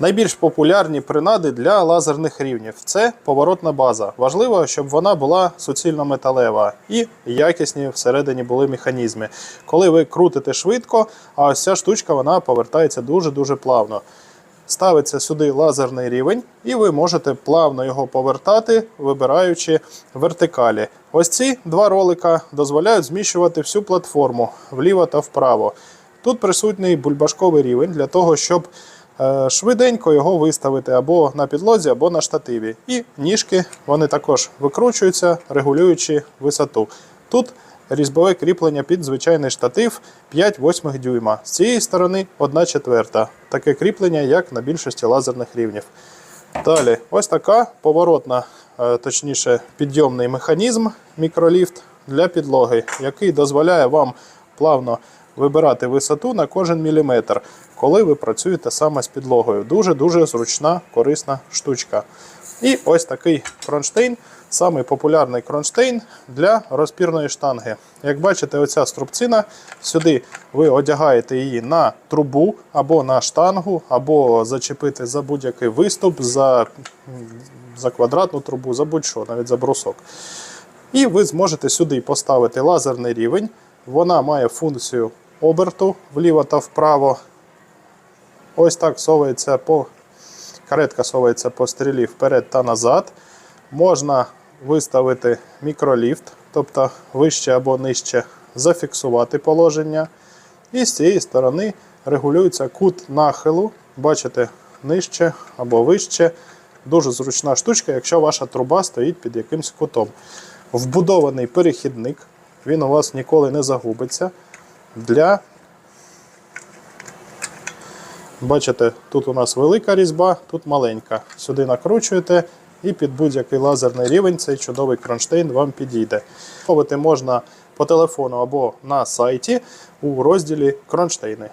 Найбільш популярні принади для лазерних рівнів це поворотна база. Важливо, щоб вона була суцільно металева і якісні всередині були механізми. Коли ви крутите швидко, а ось ця штучка вона повертається дуже-дуже плавно. Ставиться сюди лазерний рівень, і ви можете плавно його повертати, вибираючи вертикалі. Ось ці два ролика дозволяють зміщувати всю платформу вліво та вправо. Тут присутній бульбашковий рівень для того, щоб швиденько його виставити або на підлозі, або на штативі. І ніжки вони також викручуються, регулюючи висоту. Тут різьбове кріплення під звичайний штатив 5-8 дюйма. З цієї сторони 1 четверта. Таке кріплення, як на більшості лазерних рівнів. Далі, ось така поворотна, е, точніше, підйомний механізм мікроліфт для підлоги, який дозволяє вам плавно вибирати висоту на кожен міліметр, коли ви працюєте саме з підлогою. Дуже-дуже зручна, корисна штучка. І ось такий кронштейн, самий популярний кронштейн для розпірної штанги. Як бачите, оця струбцина, сюди ви одягаєте її на трубу або на штангу, або зачепити за будь-який виступ, за, за квадратну трубу, за будь-що, навіть за брусок. І ви зможете сюди поставити лазерний рівень. Вона має функцію оберту вліво та вправо. Ось так совається по каретка совається по стрілі вперед та назад. Можна виставити мікроліфт, тобто вище або нижче зафіксувати положення. І з цієї сторони регулюється кут нахилу. Бачите, нижче або вище. Дуже зручна штучка, якщо ваша труба стоїть під якимсь кутом. Вбудований перехідник, він у вас ніколи не загубиться. Для Бачите, тут у нас велика різьба, тут маленька. Сюди накручуєте і під будь-який лазерний рівень цей чудовий кронштейн вам підійде. Замовити можна по телефону або на сайті у розділі кронштейни.